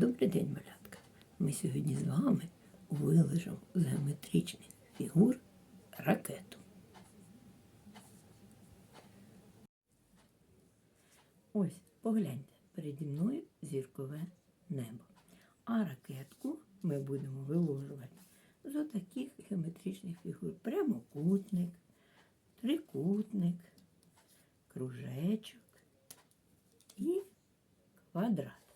Добрий день, малятка. Ми сьогодні з вами вилежимо з геометричних фігур ракету. Ось, погляньте, переді мною зіркове небо. А ракетку ми будемо виложувати з отаких геометричних фігур. Прямокутник, трикутник, кружечок і квадрат.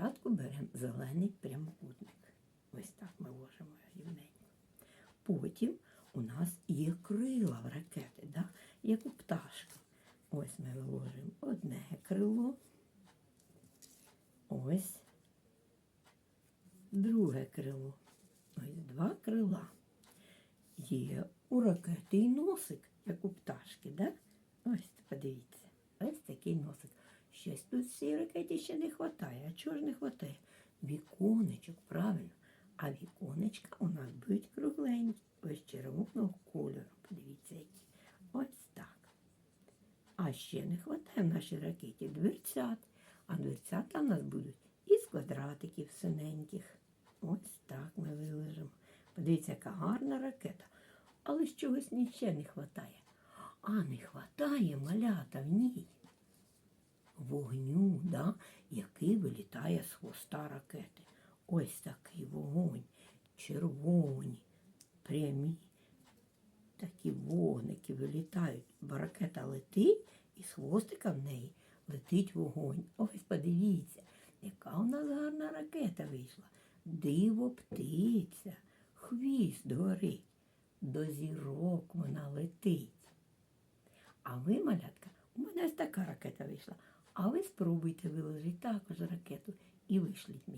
Спочатку беремо зелений прямокутник. Ось так ми ложимо рівненько. Потім у нас є крила в ракети, да? як у пташки. Ось ми виложимо одне крило. Ось друге крило. Ось два крила. Є у ракети і носик, як у пташки, да? Ось подивіться. Ось такий носик. Щось тут цій ракеті ще не вистачає. А чого ж не вистачає? Віконечок, правильно. А віконечка у нас будуть кругленькі. Ось червоного кольору. Подивіться, які. Ось так. А ще не вистачає в нашій ракеті дверцят. А дверцята в нас будуть із квадратиків синеньких. Ось так ми вилежимо. Подивіться, яка гарна ракета. Але ж чогось ще не вистачає. А не вистачає малята в ній вогню, да, який вилітає з хвоста ракети. Ось такий вогонь, червоні, прямі. Такі вогники вилітають, бо ракета летить, і з хвостика в неї летить вогонь. Ось подивіться, яка у нас гарна ракета вийшла. Диво птиця, хвіст горить, до зірок вона летить. А ви, малятка, у мене ось така ракета вийшла. А ви спробуйте виложити також ракету і вишліть